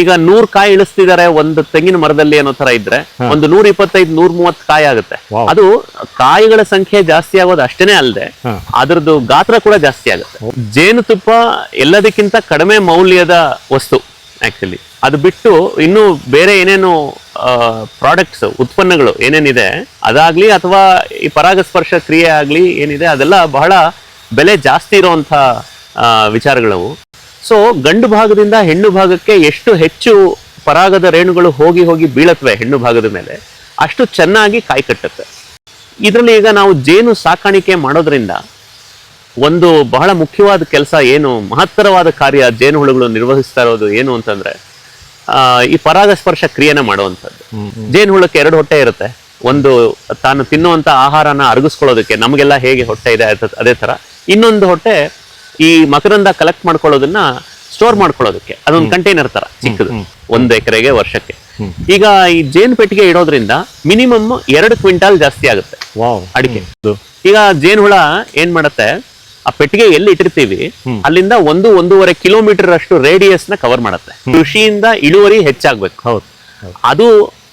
ಈಗ ನೂರ್ ಕಾಯಿ ಇಳಿಸ್ತಿದ್ದಾರೆ ಒಂದು ತೆಂಗಿನ ಮರದಲ್ಲಿ ಅನ್ನೋ ತರ ಇದ್ರೆ ಒಂದು ನೂರ ಇಪ್ಪತ್ತೈದು ನೂರ ಮೂವತ್ತು ಕಾಯಿ ಆಗುತ್ತೆ. ಅದು ಕಾಯಿಗಳ ಸಂಖ್ಯೆ ಜಾಸ್ತಿ ಆಗೋದು ಅಷ್ಟೇನೆ ಅಲ್ಲದೆ ಅದರದ್ದು ಗಾತ್ರ ಕೂಡ ಜಾಸ್ತಿ ಆಗುತ್ತೆ. ಜೇನುತುಪ್ಪ ಎಲ್ಲದಕ್ಕಿಂತ ಕಡಿಮೆ ಮೌಲ್ಯದ ವಸ್ತು ಆಕ್ಚುಲಿ ಅದು ಬಿಟ್ಟು ಇನ್ನು ಬೇರೆ ಏನೇನು ಪ್ರಾಡಕ್ಟ್ಸ್ ಉತ್ಪನ್ನಗಳು ಏನೇನಿದೆ ಅದಾಗ್ಲಿ ಅಥವಾ ಈ ಪರಾಗಸ್ಪರ್ಶ ಕ್ರಿಯೆ ಆಗ್ಲಿ ಏನಿದೆ ಅದೆಲ್ಲ ಬಹಳ ಬೆಲೆ ಜಾಸ್ತಿ ಇರುವಂತಹ ವಿಚಾರಗಳವು. ಸೊ ಗಂಡು ಭಾಗದಿಂದ ಹೆಣ್ಣು ಭಾಗಕ್ಕೆ ಎಷ್ಟು ಹೆಚ್ಚು ಪರಾಗದ ರೇಣುಗಳು ಹೋಗಿ ಹೋಗಿ ಬೀಳತ್ವೆ ಹೆಣ್ಣು ಭಾಗದ ಮೇಲೆ ಅಷ್ಟು ಚೆನ್ನಾಗಿ ಕಾಯಿ ಕಟ್ಟುತ್ತೆ. ಇದರಲ್ಲಿ ಈಗ ನಾವು ಜೇನು ಸಾಕಾಣಿಕೆ ಮಾಡೋದ್ರಿಂದ ಒಂದು ಬಹಳ ಮುಖ್ಯವಾದ ಕೆಲಸ ಏನು ಮಹತ್ತರವಾದ ಕಾರ್ಯ ಜೇನುಹುಳುಗಳು ನಿರ್ವಹಿಸ್ತಾ ಇರೋದು ಏನು ಅಂತಂದ್ರೆ ಆ, ಈ ಪರಾಗಸ್ಪರ್ಶ ಕ್ರಿಯೆನ ಮಾಡುವಂಥದ್ದು. ಜೇನುಹುಳಕ್ಕೆ ಎರಡು ಹೊಟ್ಟೆ ಇರುತ್ತೆ. ಒಂದು ತಾನು ತಿನ್ನುವಂತ ಆಹಾರನ ಅರಗಿಸ್ಕೊಳ್ಳೋದಕ್ಕೆ ನಮಗೆಲ್ಲ ಹೇಗೆ ಹೊಟ್ಟೆ ಇದೆ ಅದೇ ತರ ಇನ್ನೊಂದು ಹೊಟ್ಟೆ ಈ ಮಕರಂದ ಕಲೆಕ್ಟ್ ಮಾಡ್ಕೊಳ್ಳೋದನ್ನ ಸ್ಟೋರ್ ಮಾಡ್ಕೊಳ್ಳೋದಕ್ಕೆ. ಅದೊಂದು ಕಂಟೈನರ್ ತರ ಚಿಕ್ಕದು ಒಂದು ಎಕರೆಗೆ ವರ್ಷಕ್ಕೆ. ಈಗ ಈ ಜೇನು ಪೆಟ್ಟಿಗೆ ಇಡೋದ್ರಿಂದ ಮಿನಿಮಮ್ ಎರಡು ಕ್ವಿಂಟಾಲ್ ಜಾಸ್ತಿ ಆಗುತ್ತೆ. ಅಡಿಕೆ. ಈಗ ಜೇನುಹುಳ ಏನ್ ಮಾಡತ್ತೆ? ಆ ಪೆಟ್ಟಿಗೆ ಎಲ್ಲಿ ಇಟ್ಟಿರ್ತೀವಿ? ಅಲ್ಲಿಂದ ಒಂದು ಒಂದೂವರೆ ಕಿಲೋಮೀಟರ್ ಅಷ್ಟು ರೇಡಿಯಸ್ನ ಕವರ್ ಮಾಡತ್ತೆ ಕೃಷಿಯಿಂದ ಇಳುವರಿ ಹೆಚ್ಚಾಗ್ಬೇಕು. ಹೌದು. ಅದು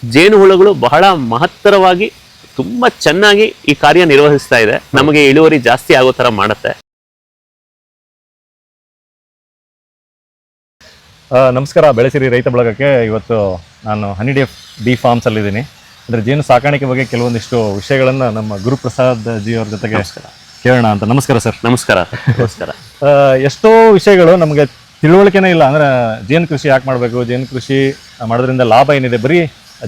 ಜೇನುಹುಳುಗಳು ಬಹಳ ಮಹತ್ತರವಾಗಿ ತುಂಬಾ ಚೆನ್ನಾಗಿ ಈ ಕಾರ್ಯ ನಿರ್ವಹಿಸ್ತಾ ಇದೆ. ನಮಗೆ ಇಳುವರಿ ಜಾಸ್ತಿ ಆಗೋ ತರ ಮಾಡತ್ತೆ. ನಮಸ್ಕಾರ. ಬೆಳೆಸಿರಿ ರೈತ ಬಳಗಕ್ಕೆ ಇವತ್ತು ನಾನು ಹನಿ ಡಿ ಬಿ ಫಾರ್ಮ್ಸ್ ಅಲ್ಲಿ ಇದ್ದೀನಿ. ಅಂದ್ರೆ ಜೇನು ಸಾಕಾಣಿಕೆ ಬಗ್ಗೆ ಕೆಲವೊಂದಿಷ್ಟು ವಿಷಯಗಳನ್ನು ನಮ್ಮ ಗುರುಪ್ರಸಾದ್ ಜಿ ಅವ್ರ ಜೊತೆಗೆ ಕೇಳೋಣ ಅಂತ. ನಮಸ್ಕಾರ ಸರ್. ನಮಸ್ಕಾರ. ನಮಸ್ಕಾರ. ಎಷ್ಟೋ ವಿಷಯಗಳು ನಮಗೆ ತಿಳುವಳಿಕೆನೇ ಇಲ್ಲ. ಅಂದರೆ ಜೇನು ಕೃಷಿ ಯಾಕೆ ಮಾಡಬೇಕು? ಜೇನು ಕೃಷಿ ಮಾಡೋದ್ರಿಂದ ಲಾಭ ಏನಿದೆ? ಬರೀ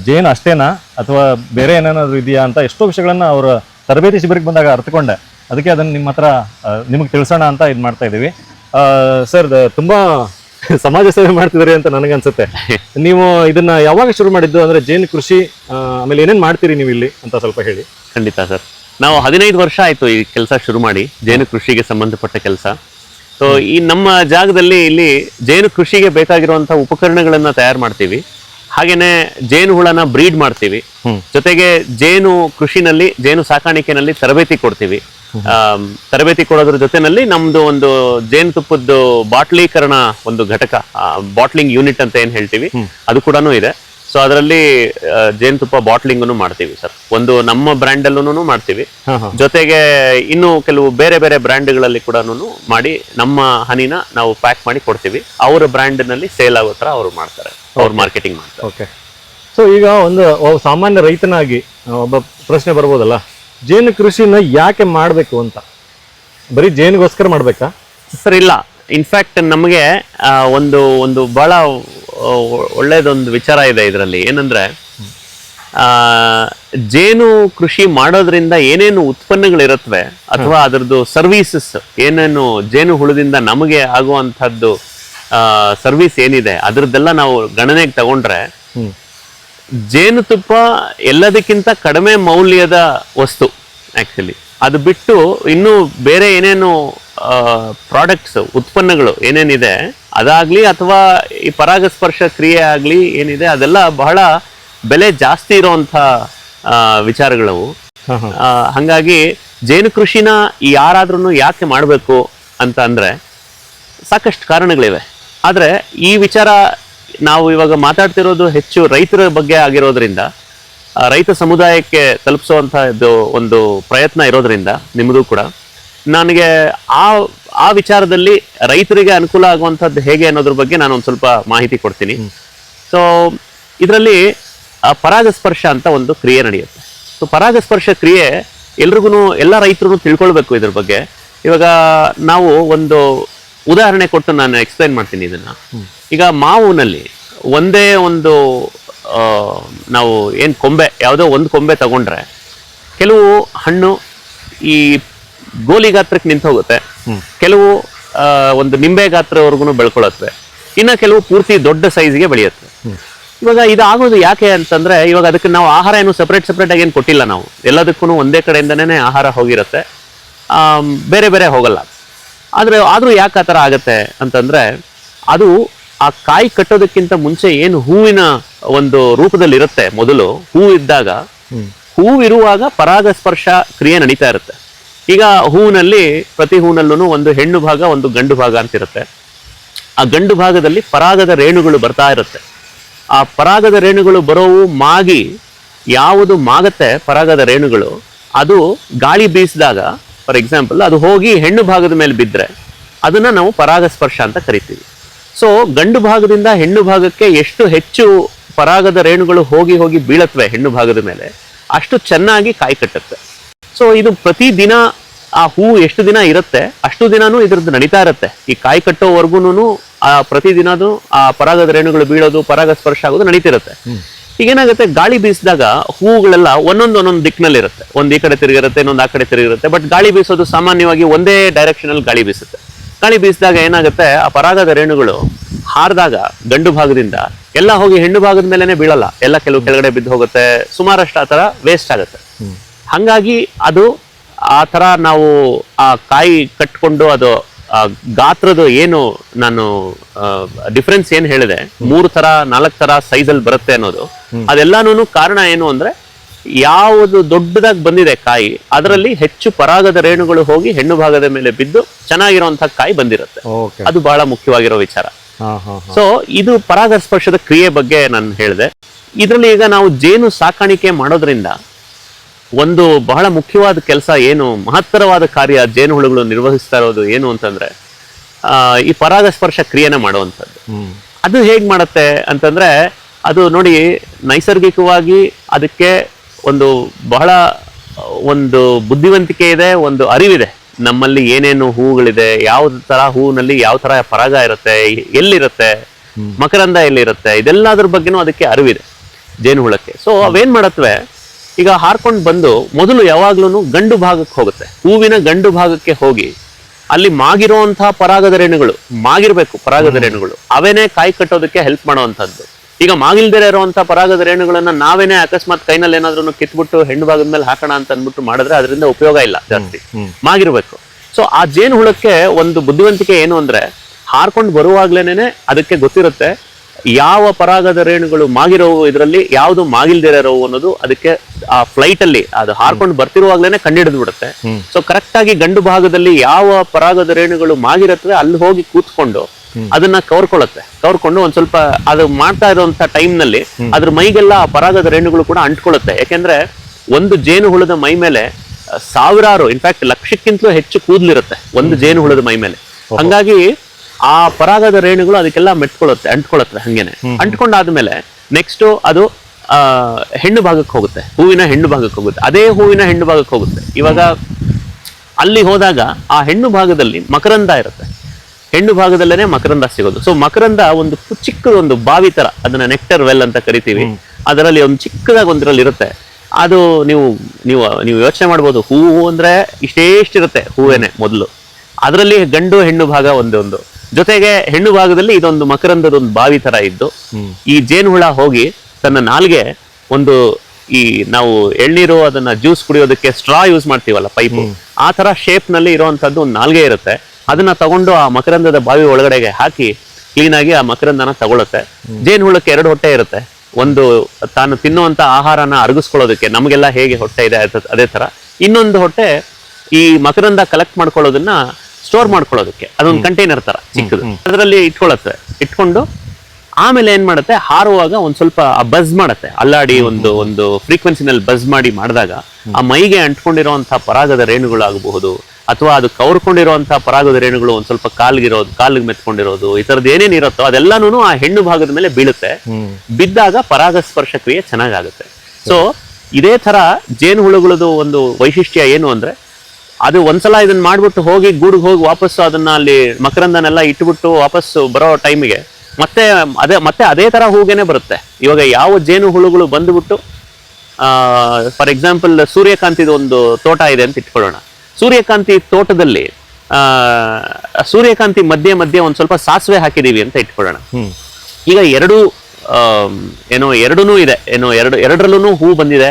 ಜೇನು ಅಷ್ಟೇನಾ? ಅಥವಾ ಬೇರೆ ಏನೇನಾದರೂ ಇದೆಯಾ ಅಂತ ಎಷ್ಟೋ ವಿಷಯಗಳನ್ನು ಅವರ ತರಬೇತಿ ಶಿಬಿರಕ್ಕೆ ಬಂದಾಗ ಅರ್ಥಕೊಂಡೆ ಅದಕ್ಕೆ ಅದನ್ನ ನಿಮ್ಮ ಹತ್ರ ನಿಮಗೆ ತಿಳಿಸೋಣ ಅಂತ ಇದು ಮಾಡ್ತಾ ಇದ್ದೀವಿ ಸರ್ ತುಂಬಾ ಸಮಾಜ ಸೇವೆ ಮಾಡ್ತಿದ್ರಿ ಅಂತ ನನಗನ್ಸುತ್ತೆ. ನೀವು ಇದನ್ನ ಯಾವಾಗ ಶುರು ಮಾಡಿದ್ದು ಅಂದ್ರೆ ಜೇನು ಕೃಷಿ ಆಮೇಲೆ ಏನೇನ್ ಮಾಡ್ತೀರಿ ನೀವು ಇಲ್ಲಿ ಅಂತ ಸ್ವಲ್ಪ ಹೇಳಿ. ಖಂಡಿತ ಸರ್. ನಾವು ಹದಿನೈದು ವರ್ಷ ಆಯ್ತು ಈ ಕೆಲಸ ಶುರು ಮಾಡಿ ಜೇನು ಕೃಷಿಗೆ ಸಂಬಂಧಪಟ್ಟ ಕೆಲಸ. ಸೊ ಈ ನಮ್ಮ ಜಾಗದಲ್ಲಿ ಇಲ್ಲಿ ಜೇನು ಕೃಷಿಗೆ ಬೇಕಾಗಿರುವಂತಹ ಉಪಕರಣಗಳನ್ನ ತಯಾರು ಮಾಡ್ತೀವಿ. ಹಾಗೇನೆ ಜೇನು ಹುಳನ ಬ್ರೀಡ್ ಮಾಡ್ತೀವಿ. ಜೊತೆಗೆ ಜೇನು ಕೃಷಿನಲ್ಲಿ ಜೇನು ಸಾಕಾಣಿಕೆನಲ್ಲಿ ತರಬೇತಿ ಕೊಡ್ತೀವಿ. ತರಬೇತಿ ಕೊಡೋದ್ರ ಜೊತೆನಲ್ಲಿ ನಮ್ದು ಒಂದು ಜೇನುತುಪ್ಪದ್ದು ಬಾಟ್ಲೀಕರಣ ಒಂದು ಘಟಕ ಬಾಟ್ಲಿಂಗ್ ಯೂನಿಟ್ ಅಂತ ಏನ್ ಹೇಳ್ತೀವಿ ಅದು ಕೂಡ ಇದೆ. ಸೊ ಅದರಲ್ಲಿ ಜೇನುತುಪ್ಪ ಬಾಟ್ಲಿಂಗ್ ಮಾಡ್ತೀವಿ ಸರ್. ಒಂದು ನಮ್ಮ ಬ್ರ್ಯಾಂಡ್ ಅಲ್ಲೂ ಮಾಡ್ತೀವಿ ಜೊತೆಗೆ ಇನ್ನು ಕೆಲವು ಬೇರೆ ಬೇರೆ ಬ್ರ್ಯಾಂಡ್ಗಳಲ್ಲಿ ಕೂಡ ಮಾಡಿ ನಮ್ಮ ಹನಿನ ನಾವು ಪ್ಯಾಕ್ ಮಾಡಿ ಕೊಡ್ತೀವಿ. ಅವರ ಬ್ರ್ಯಾಂಡ್ನಲ್ಲಿ ಸೇಲ್ ಆಗೋ ತರ ಅವರು ಮಾಡ್ತಾರೆ. ಅವ್ರು ಮಾರ್ಕೆಟಿಂಗ್ ಮಾಡ್ತಾರೆ. ಓಕೆ ಸೊ ಈಗ ಒಂದು ಸಾಮಾನ್ಯ ರೈತನಾಗಿ ಒಬ್ಬ ಪ್ರಶ್ನೆ ಬರ್ಬೋದಲ್ಲ? ಜೇನು ಕೃಷಿನ ಯಾಕೆ ಮಾಡಬೇಕು ಅಂತ? ಬರೀ ಜೇನಿಗೋಸ್ಕರ ಮಾಡಬೇಕಾ? ಸರ್ ಇಲ್ಲ. ಇನ್ಫ್ಯಾಕ್ಟ್ ನಮಗೆ ಒಂದು ಒಂದು ಬಹಳ ಒಳ್ಳೆಯದೊಂದು ಒಳ್ಳೇದೊಂದು ವಿಚಾರ ಇದೆ ಇದರಲ್ಲಿ. ಏನಂದರೆ ಜೇನು ಕೃಷಿ ಮಾಡೋದ್ರಿಂದ ಏನೇನು ಉತ್ಪನ್ನಗಳಿರುತ್ತವೆ ಅಥವಾ ಅದರದ್ದು ಸರ್ವೀಸಸ್ ಏನೇನು ಜೇನು ಹುಳದಿಂದ ನಮಗೆ ಆಗುವಂಥದ್ದು ಸರ್ವಿಸ್ ಏನಿದೆ ಅದರದ್ದೆಲ್ಲ ನಾವು ಗಣನೆಗೆ ತಗೊಂಡ್ರೆ ಜೇನುತುಪ್ಪ ಎಲ್ಲದಕ್ಕಿಂತ ಕಡಿಮೆ ಮೌಲ್ಯದ ವಸ್ತು ಆ್ಯಕ್ಚುಲಿ ಅದು ಬಿಟ್ಟು ಇನ್ನೂ ಬೇರೆ ಏನೇನು ಪ್ರಾಡಕ್ಟ್ಸ್ ಉತ್ಪನ್ನಗಳು ಏನೇನಿದೆ ಅದಾಗ್ಲಿ ಅಥವಾ ಈ ಪರಾಗಸ್ಪರ್ಶ ಕ್ರಿಯೆ ಆಗಲಿ ಏನಿದೆ ಅದೆಲ್ಲ ಬಹಳ ಬೆಲೆ ಜಾಸ್ತಿ ಇರುವಂತ ವಿಚಾರಗಳವು. ಹಂಗಾಗಿ ಜೇನು ಕೃಷಿನ ಯಾರಾದ್ರೂ ಯಾಕೆ ಮಾಡಬೇಕು ಅಂತ ಅಂದರೆ ಸಾಕಷ್ಟು ಕಾರಣಗಳಿವೆ. ಆದರೆ ಈ ವಿಚಾರ ನಾವು ಇವಾಗ ಮಾತಾಡ್ತಿರೋದು ಹೆಚ್ಚು ರೈತರ ಬಗ್ಗೆ ಆಗಿರೋದ್ರಿಂದ ಆ, ರೈತ ಸಮುದಾಯಕ್ಕೆ ತಲುಪಿಸುವಂತಹ ಒಂದು ಪ್ರಯತ್ನ ಇರೋದ್ರಿಂದ ನಿಮ್ಮದು ಕೂಡ. ನನಗೆ ಆ ಆ ವಿಚಾರದಲ್ಲಿ ರೈತರಿಗೆ ಅನುಕೂಲ ಆಗುವಂಥದ್ದು ಹೇಗೆ ಅನ್ನೋದ್ರ ಬಗ್ಗೆ ನಾನು ಒಂದು ಸ್ವಲ್ಪ ಮಾಹಿತಿ ಕೊಡ್ತೀನಿ. ಸೊ ಇದರಲ್ಲಿ ಪರಾಗಸ್ಪರ್ಶ ಅಂತ ಒಂದು ಕ್ರಿಯೆ ನಡೆಯುತ್ತೆ. ಸೊ ಪರಾಗಸ್ಪರ್ಶ ಕ್ರಿಯೆ ಎಲ್ರಿಗೂ ಎಲ್ಲ ರೈತರು ತಿಳ್ಕೊಳ್ಬೇಕು ಇದ್ರ ಬಗ್ಗೆ. ಇವಾಗ ನಾವು ಒಂದು ಉದಾಹರಣೆ ಕೊಟ್ಟು ನಾನು ಎಕ್ಸ್ಪ್ಲೈನ್ ಮಾಡ್ತೀನಿ ಇದನ್ನ. ಈಗ ಮಾವುನಲ್ಲಿ ಒಂದೇ ಒಂದು ನಾವು ಏನು ಕೊಂಬೆ ಯಾವುದೋ ಒಂದು ಕೊಂಬೆ ತಗೊಂಡ್ರೆ ಕೆಲವು ಹಣ್ಣು ಈ ಗೋಲಿ ಗಾತ್ರಕ್ಕೆ ನಿಂತು ಹೋಗುತ್ತೆ. ಕೆಲವು ಒಂದು ನಿಂಬೆ ಗಾತ್ರವರೆಗೂ ಬೆಳ್ಕೊಳತ್ವೆ ಇನ್ನು ಕೆಲವು ಪೂರ್ತಿ ದೊಡ್ಡ ಸೈಜ್ಗೆ ಬೆಳೆಯುತ್ತೆ. ಇವಾಗ ಇದು ಆಗೋದು ಯಾಕೆ ಅಂತಂದ್ರೆ ಇವಾಗ ಅದಕ್ಕೆ ನಾವು ಆಹಾರ ಏನು ಸಪ್ರೇಟ್ ಸಪ್ರೇಟ್ ಆಗಿ ಏನು ಕೊಟ್ಟಿಲ್ಲ ನಾವು. ಎಲ್ಲದಕ್ಕೂ ಒಂದೇ ಕಡೆಯಿಂದನೇ ಆಹಾರ ಹೋಗಿರುತ್ತೆ. ಬೇರೆ ಬೇರೆ ಹೋಗಲ್ಲ. ಆದರೆ ಆದರೂ ಯಾಕೆ ಆ ಥರ ಆಗುತ್ತೆ ಅಂತಂದ್ರೆ ಅದು ಆ ಕಾಯಿ ಕಟ್ಟೋದಕ್ಕಿಂತ ಮುಂಚೆ ಏನು ಹೂವಿನ ಒಂದು ರೂಪದಲ್ಲಿ ಇರುತ್ತೆ ಮೊದಲು? ಹೂ ಇದ್ದಾಗ ಹೂವಿರುವಾಗ ಪರಾಗಸ್ಪರ್ಶ ಕ್ರಿಯೆ ನಡೀತಾ ಇರುತ್ತೆ. ಈಗ ಹೂವಿನಲ್ಲಿ ಪ್ರತಿ ಹೂವಿನಲ್ಲೂ ಒಂದು ಹೆಣ್ಣು ಭಾಗ ಒಂದು ಗಂಡು ಭಾಗ ಅಂತಿರುತ್ತೆ ಆ ಗಂಡು ಭಾಗದಲ್ಲಿ ಪರಾಗದ ರೇಣುಗಳು ಬರ್ತಾ ಇರುತ್ತೆ. ಆ ಪರಾಗದ ರೇಣುಗಳು ಬರೋವು ಮಾಗಿ ಯಾವುದು ಮಾಗತ್ತೆ ಪರಾಗದ ರೇಣುಗಳು ಅದು ಗಾಳಿ ಬೀಸಿದಾಗ ಫಾರ್ ಎಕ್ಸಾಂಪಲ್ ಅದು ಹೋಗಿ ಹೆಣ್ಣು ಭಾಗದ ಮೇಲೆ ಬಿದ್ದರೆ ಅದನ್ನು ನಾವು ಪರಾಗಸ್ಪರ್ಶ ಅಂತ ಕರಿತೀವಿ. ಸೊ ಗಂಡು ಭಾಗದಿಂದ ಹೆಣ್ಣು ಭಾಗಕ್ಕೆ ಎಷ್ಟು ಹೆಚ್ಚು ಪರಾಗದ ರೇಣುಗಳು ಹೋಗಿ ಹೋಗಿ ಬೀಳತ್ವೆ ಹೆಣ್ಣು ಭಾಗದ ಮೇಲೆ ಅಷ್ಟು ಚೆನ್ನಾಗಿ ಕಾಯಿ ಕಟ್ಟುತ್ತೆ. ಸೊ ಇದು ಪ್ರತಿ ದಿನ ಆ ಹೂ ಎಷ್ಟು ದಿನ ಇರುತ್ತೆ ಅಷ್ಟು ದಿನಾನು ಇದ್ರದ್ದು ನಡೀತಾ ಇರುತ್ತೆ. ಈ ಕಾಯಿ ಕಟ್ಟೋವರೆಗೂ ಆ ಪ್ರತಿ ದಿನದು ಆ ಪರಾಗದ ರೇಣುಗಳು ಬೀಳೋದು ಪರಾಗ ಸ್ಪರ್ಶ ಆಗೋದು ನಡೀತಿರುತ್ತೆ. ಈಗೇನಾಗುತ್ತೆ ಗಾಳಿ ಬೀಸಿದಾಗ ಹೂಗಳೆಲ್ಲ ಒಂದೊಂದು ಒಂದೊಂದು ದಿಕ್ಕಿನಲ್ಲಿರುತ್ತೆ. ಇರುತ್ತೆ ಒಂದ್ ಈ ಕಡೆ ತಿರುಗಿರುತ್ತೆ ಇನ್ನೊಂದು ಆ ಕಡೆ ತಿರುಗಿರುತ್ತೆ. ಬಟ್ ಗಾಳಿ ಬೀಸೋದು ಸಾಮಾನ್ಯವಾಗಿ ಒಂದೇ ಡೈರೆಕ್ಷನ್ ಅಲ್ಲಿ ಗಾಳಿ ಬೀಸುತ್ತೆ. ಗಾಳಿ ಬೀಸಿದಾಗ ಏನಾಗುತ್ತೆ? ಆ ಪರಾಗದ ರೇಣುಗಳು ಹಾರಿದಾಗ ಗಂಡು ಭಾಗದಿಂದ ಎಲ್ಲ ಹೋಗಿ ಹೆಣ್ಣು ಭಾಗದ ಮೇಲೆನೆ ಬೀಳಲ್ಲ. ಎಲ್ಲ ಕೆಲವು ಕೆಳಗಡೆ ಬಿದ್ದು ಹೋಗುತ್ತೆ. ಸುಮಾರಷ್ಟು ಆ ತರ ವೇಸ್ಟ್ ಆಗುತ್ತೆ. ಹಂಗಾಗಿ ಅದು ಆ ತರ ನಾವು ಆ ಕಾಯಿ ಕಟ್ಕೊಂಡು ಅದು ಆ ಗಾತ್ರದ ಏನು ನಾನು ಡಿಫ್ರೆನ್ಸ್ ಏನ್ ಹೇಳಿದೆ? ಮೂರು ತರ ನಾಲ್ಕು ತರ ಸೈಜಲ್ಲಿ ಅಲ್ಲಿ ಬರುತ್ತೆ ಅನ್ನೋದು. ಅದೆಲ್ಲಾನು ಕಾರಣ ಏನು ಅಂದ್ರೆ ಯಾವುದು ದೊಡ್ಡದಾಗಿ ಬಂದಿದೆ ಕಾಯಿ ಅದರಲ್ಲಿ ಹೆಚ್ಚು ಪರಾಗದ ರೇಣುಗಳು ಹೋಗಿ ಹೆಣ್ಣು ಭಾಗದ ಮೇಲೆ ಬಿದ್ದು ಚೆನ್ನಾಗಿರುವಂತಹ ಕಾಯಿ ಬಂದಿರುತ್ತೆ. ಅದು ಬಹಳ ಮುಖ್ಯವಾಗಿರೋ ವಿಚಾರ. ಸೊ ಇದು ಪರಾಗಸ್ಪರ್ಶದ ಕ್ರಿಯೆ ಬಗ್ಗೆ ನಾನು ಹೇಳಿದೆ. ಇದರಲ್ಲಿ ಈಗ ನಾವು ಜೇನು ಸಾಕಾಣಿಕೆ ಮಾಡೋದ್ರಿಂದ ಒಂದು ಬಹಳ ಮುಖ್ಯವಾದ ಕೆಲಸ ಏನು ಮಹತ್ತರವಾದ ಕಾರ್ಯ ಜೇನುಹುಳುಗಳು ನಿರ್ವಹಿಸ್ತಾ ಇರೋದು ಏನು ಅಂತಂದ್ರೆ ಆ, ಈ ಪರಾಗಸ್ಪರ್ಶ ಕ್ರಿಯೆನ ಮಾಡುವಂಥದ್ದು. ಅದು ಹೇಗ್ ಮಾಡುತ್ತೆ ಅಂತಂದ್ರೆ ಅದು ನೋಡಿ ನೈಸರ್ಗಿಕವಾಗಿ ಅದಕ್ಕೆ ಒಂದು ಬಹಳ ಒಂದು ಬುದ್ಧಿವಂತಿಕೆ ಇದೆ ಒಂದು ಅರಿವಿದೆ. ನಮ್ಮಲ್ಲಿ ಏನೇನು ಹೂಗಳಿದೆ ಯಾವ ತರ ಹೂವಿನಲ್ಲಿ ಯಾವ ತರ ಪರಾಗ ಇರುತ್ತೆ ಎಲ್ಲಿರುತ್ತೆ ಮಕರಂದ ಎಲ್ಲಿರುತ್ತೆ ಇದೆಲ್ಲದ್ರ ಬಗ್ಗೆನೂ ಅದಕ್ಕೆ ಅರಿವಿದೆ ಜೇನುಹುಳಕ್ಕೆ. ಸೊ ಅವೇನ್ ಮಾಡತ್ವೆ? ಈಗ ಹಾರ್ಕೊಂಡು ಬಂದು ಮೊದಲು ಯಾವಾಗ್ಲೂ ಗಂಡು ಭಾಗಕ್ಕೆ ಹೋಗುತ್ತೆ. ಹೂವಿನ ಗಂಡು ಭಾಗಕ್ಕೆ ಹೋಗಿ ಅಲ್ಲಿ ಮಾಗಿರುವಂತಹ ಪರಾಗದ ರೇಣುಗಳು ಮಾಗಿರ್ಬೇಕು ಪರಾಗದ ರೇಣುಗಳು ಅವೇನೇ ಕಾಯಿ ಕಟ್ಟೋದಕ್ಕೆ ಹೆಲ್ಪ್ ಮಾಡುವಂತದ್ದು ಈಗ ಮಾಗಿಲ್ದೇ ಇರುವಂತಹ ಪರಾಗದ ರೇಣುಗಳನ್ನ ನಾವೇನೆ ಅಕಸ್ಮಾತ್ ಕೈನಲ್ಲಿ ಏನಾದ್ರೂ ಕಿತ್ಬಿಟ್ಟು ಹೆಣ್ಣು ಭಾಗದ ಮೇಲೆ ಹಾಕೋಣ ಅಂತ ಅಂದ್ಬಿಟ್ಟು ಮಾಡಿದ್ರೆ ಅದರಿಂದ ಉಪಯೋಗ ಇಲ್ಲ ಜಾಸ್ತಿ. ಮಾಗಿರ್ಬೇಕು. ಸೊ ಆ ಜೇನು ಹುಳಕ್ಕೆ ಒಂದು ಬುದ್ಧಿವಂತಿಕೆ ಏನು ಅಂದ್ರೆ ಹಾರ್ಕೊಂಡು ಬರುವಾಗ್ಲೇನೆ ಅದಕ್ಕೆ ಗೊತ್ತಿರುತ್ತೆ ಯಾವ ಪರಾಗದ ರೇಣುಗಳು ಮಾಗಿರೋವು ಇದರಲ್ಲಿ ಯಾವುದು ಮಾಗಿಲ್ದೇ ಇರೋವು ಅನ್ನೋದು ಅದಕ್ಕೆ ಆ ಫ್ಲೈಟ್ ಅಲ್ಲಿ ಅದು ಹಾರ್ಕೊಂಡು ಬರ್ತಿರುವಾಗ್ಲೇನೆ ಕಂಡಿಡಿದು ಬಿಡುತ್ತೆ ಸೊ ಕರೆಕ್ಟ್ ಆಗಿ ಗಂಡು ಭಾಗದಲ್ಲಿ ಯಾವ ಪರಾಗದ ರೇಣುಗಳು ಮಾಗಿರುತ್ತವೆ ಅಲ್ಲಿ ಹೋಗಿ ಕೂತ್ಕೊಂಡು ಅದನ್ನ ಕವರ್ಕೊಳ್ಳುತ್ತೆ ಕವರ್ಕೊಂಡು ಒಂದ್ ಸ್ವಲ್ಪ ಅದು ಮಾಡ್ತಾ ಇರುವಂತ ಟೈಮ್ನಲ್ಲಿ ಅದ್ರ ಮೈಗೆಲ್ಲ ಆ ಪರಾಗದ ರೇಣುಗಳು ಕೂಡ ಅಂಟ್ಕೊಳ್ಳುತ್ತೆ. ಯಾಕೆಂದ್ರೆ ಒಂದು ಜೇನು ಹುಳದ ಮೈ ಮೇಲೆ ಸಾವಿರಾರು ಇನ್ಫ್ಯಾಕ್ಟ್ ಲಕ್ಷಕ್ಕಿಂತಲೂ ಹೆಚ್ಚು ಕೂದಲಿರುತ್ತೆ ಒಂದು ಜೇನು ಹುಳದ ಮೈ ಮೇಲೆ. ಹಂಗಾಗಿ ಆ ಪರಾಗದ ರೇಣುಗಳು ಅದಕ್ಕೆಲ್ಲ ಮೆಟ್ಕೊಳ್ಳುತ್ತೆ ಅಂಟ್ಕೊಳ್ಳುತ್ತೆ ಹಂಗೇನೆ. ಅಂಟ್ಕೊಂಡಾದ್ಮೇಲೆ ನೆಕ್ಸ್ಟ್ ಅದು ಆ ಹೆಣ್ಣು ಭಾಗಕ್ಕೆ ಹೋಗುತ್ತೆ. ಹೂವಿನ ಹೆಣ್ಣು ಭಾಗಕ್ಕೆ ಹೋಗುತ್ತೆ. ಅದೇ ಹೂವಿನ ಹೆಣ್ಣು ಭಾಗಕ್ಕೆ ಹೋಗುತ್ತೆ. ಇವಾಗ ಅಲ್ಲಿ ಹೋದಾಗ ಆ ಹೆಣ್ಣು ಭಾಗದಲ್ಲಿ ಮಕರಂದ ಇರುತ್ತೆ. ಹೆಣ್ಣು ಭಾಗದಲ್ಲೇನೆ ಮಕರಂದ ಸಿಗೋದು. ಸೊ ಮಕರಂದ ಒಂದು ಚಿಕ್ಕದೊಂದು ಬಾವಿ ತರ ಅದನ್ನ ನೆಕ್ಟರ್ ವೆಲ್ ಅಂತ ಕರಿತೀವಿ. ಅದರಲ್ಲಿ ಒಂದು ಚಿಕ್ಕದಾಗಿ ಒಂದ್ರಲ್ಲಿ ಇರುತ್ತೆ. ಅದು ನೀವು ನೀವು ನೀವು ಯೋಚನೆ ಮಾಡ್ಬೋದು ಹೂವು ಅಂದ್ರೆ ಇಷ್ಟೇಷ್ಟಿರುತ್ತೆ ಹೂವೇನೆ ಮೊದಲು. ಅದರಲ್ಲಿ ಗಂಡು ಹೆಣ್ಣು ಭಾಗ ಒಂದೊಂದು. ಜೊತೆಗೆ ಹೆಣ್ಣು ಭಾಗದಲ್ಲಿ ಇದೊಂದು ಮಕರಂದದ ಒಂದು ಬಾವಿ ತರ ಇದ್ದು ಈ ಜೇನುಹುಳ ಹೋಗಿ ತನ್ನ ನಾಲ್ಗೆ ಒಂದು ಈ ನಾವು ಎಳ್ನೀರು ಅದನ್ನ ಜ್ಯೂಸ್ ಕುಡಿಯೋದಕ್ಕೆ ಸ್ಟ್ರಾ ಯೂಸ್ ಮಾಡ್ತೀವಲ್ಲ ಪೈಪ್ ಆ ತರ ಶೇಪ್ನಲ್ಲಿ ಇರುವಂತದ್ದು ಒಂದು ನಾಲ್ಗೆ ಇರುತ್ತೆ. ಅದನ್ನ ತಗೊಂಡು ಆ ಮಕರಂದದ ಬಾವಿ ಒಳಗಡೆಗೆ ಹಾಕಿ ಕ್ಲೀನ್ ಆಗಿ ಆ ಮಕರಂದನ ತಗೊಳುತ್ತೆ. ಜೇನುಹುಳಕ್ಕೆ ಎರಡು ಹೊಟ್ಟೆ ಇರುತ್ತೆ. ಒಂದು ತಾನು ತಿನ್ನುವಂತ ಆಹಾರನ ಅರಗಿಸ್ಕೊಳ್ಳೋದಕ್ಕೆ ನಮಗೆಲ್ಲ ಹೇಗೆ ಹೊಟ್ಟೆ ಇದೆ ಅದೇ ತರ ಇನ್ನೊಂದು ಹೊಟ್ಟೆ ಈ ಮಕರಂದ ಕಲೆಕ್ಟ್ ಮಾಡ್ಕೊಳ್ಳೋದನ್ನ ಸ್ಟೋರ್ ಮಾಡ್ಕೊಳ್ಳೋದಕ್ಕೆ. ಅದೊಂದು ಕಂಟೈನರ್ ತರ ಚಿಕ್ಕದು. ಅದರಲ್ಲಿ ಇಟ್ಕೊಳತ್ತೆ ಇಟ್ಕೊಂಡು ಆಮೇಲೆ ಏನ್ ಮಾಡುತ್ತೆ? ಹಾರುವಾಗ ಒಂದ್ ಸ್ವಲ್ಪ ಬಸ್ ಮಾಡುತ್ತೆ. ಅಲ್ಲಾಡಿ ಒಂದು ಒಂದು ಫ್ರೀಕ್ವೆನ್ಸಿನಲ್ಲಿ ಬಸ್ ಮಾಡಿ ಮಾಡಿದಾಗ ಆ ಮೈಗೆ ಅಂಟ್ಕೊಂಡಿರುವಂತಹ ಪರಾಗದ ರೇಣುಗಳಾಗಬಹುದು. ಅಥವಾ ಅದು ಕವರ್ಕೊಂಡಿರುವಂತಹ ಪರಾಗದ ರೇಣುಗಳು ಒಂದ್ ಸ್ವಲ್ಪ ಕಾಲ್ಗಿರೋದು ಕಾಲಿಗೆ ಮೆತ್ಕೊಂಡಿರೋದು ಈ ತರದ್ ಏನೇನ್ ಇರುತ್ತೋ ಅದೆಲ್ಲಾನು ಆ ಹೆಣ್ಣು ಭಾಗದ ಮೇಲೆ ಬೀಳುತ್ತೆ. ಬಿದ್ದಾಗ ಪರಾಗಸ್ಪರ್ಶ ಕ್ರಿಯೆ ಚೆನ್ನಾಗಾಗುತ್ತೆ. ಸೊ ಇದೇ ತರ ಜೇನುಹುಳುಗಳದು ಒಂದು ವೈಶಿಷ್ಟ್ಯ ಏನು ಅಂದ್ರೆ ಅದು ಒಂದ್ಸಲ ಇದನ್ನ ಮಾಡ್ಬಿಟ್ಟು ಹೋಗಿ ಗೂಡಿಗೆ ಹೋಗಿ ವಾಪಸ್ಸು ಅದನ್ನ ಅಲ್ಲಿ ಮಕರಂದನೆಲ್ಲ ಇಟ್ಬಿಟ್ಟು ವಾಪಸ್ಸು ಬರೋ ಟೈಮಿಗೆ ಮತ್ತೆ ಅದೇ ಮತ್ತೆ ಅದೇ ತರ ಹೂಗೇನೆ ಬರುತ್ತೆ. ಇವಾಗ ಯಾವ ಜೇನು ಹುಳುಗಳು ಬಂದ್ಬಿಟ್ಟು ಫಾರ್ ಎಕ್ಸಾಂಪಲ್ ಸೂರ್ಯಕಾಂತಿದು ಒಂದು ತೋಟ ಇದೆ ಅಂತ ಇಟ್ಕೊಳ್ಳೋಣ. ಸೂರ್ಯಕಾಂತಿ ತೋಟದಲ್ಲಿ ಆ ಸೂರ್ಯಕಾಂತಿ ಮಧ್ಯೆ ಮಧ್ಯೆ ಒಂದ್ ಸ್ವಲ್ಪ ಸಾಸಿವೆ ಹಾಕಿದೀವಿ ಅಂತ ಇಟ್ಕೊಳ್ಳೋಣ. ಈಗ ಎರಡು ಏನೋ ಎರಡೂ ಇದೆ ಏನೋ ಎರಡು ಎರಡರಲ್ಲೂ ಹೂ ಬಂದಿದೆ